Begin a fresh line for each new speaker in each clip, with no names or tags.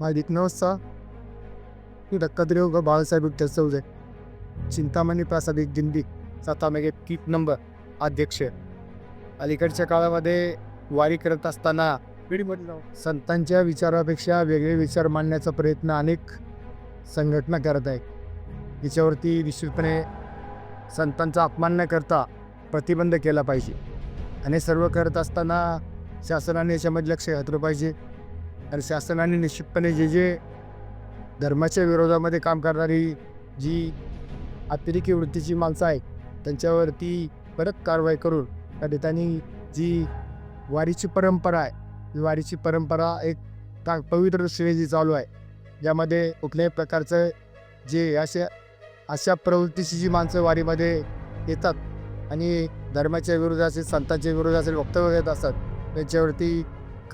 माहिती नवस्था की दत्तात्रय बाळासाहेब विठ्ठल चौधरी. चिंतामणी प्रासादिक दिंडी सातामेगे किट नंबर अध्यक्ष. अलीकडच्या काळामध्ये वारी करत असताना संतांच्या विचारापेक्षा वेगळे विचार मांडण्याचा प्रयत्न अनेक संघटना करत आहे याच्यावरती निश्चितपणे संतांचा अपमान न करता प्रतिबंध केला पाहिजे. आणि सर्व करत असताना शासनाने याच्यामध्ये लक्ष घातलं पाहिजे. आणि शासनाने निश्चितपणे जे जे धर्माच्या विरोधामध्ये काम करणारी जी अतिरेकी वृत्तीची माणसं आहेत त्यांच्यावरती परत कारवाई करून त्या ठिकाणी जी वारीची परंपरा आहे वारीची परंपरा एक ता पवित्र श्रेय जी चालू आहे. ज्यामध्ये कुठल्याही प्रकारचं जे अशा अशा प्रवृत्तीची जी माणसं वारीमध्ये येतात आणि धर्माच्या विरोधाचे असेल संतांच्या विरोधात असेल वक्तव्य देत असतात त्यांच्यावरती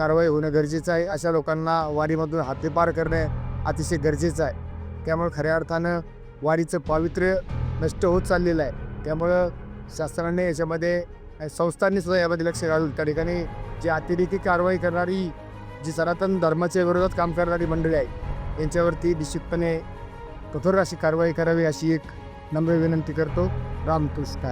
कारवाई होणं गरजेचं आहे. अशा लोकांना वारीमधून हातेपार करणे अतिशय गरजेचं आहे. त्यामुळे खऱ्या अर्थानं वारीचं पावित्र्य नष्ट होत चाललेलं आहे. त्यामुळं शासनाने याच्यामध्ये संस्थांनी सुद्धा यामध्ये लक्ष घालून त्या ठिकाणी जी अतिरेकी कारवाई करणारी जी सनातन धर्माच्या विरोधात काम करणारी मंडळी आहे यांच्यावरती निश्चितपणे कठोर अशी कारवाई करावी अशी एक नम्र विनंती करतो. रामकृष्ण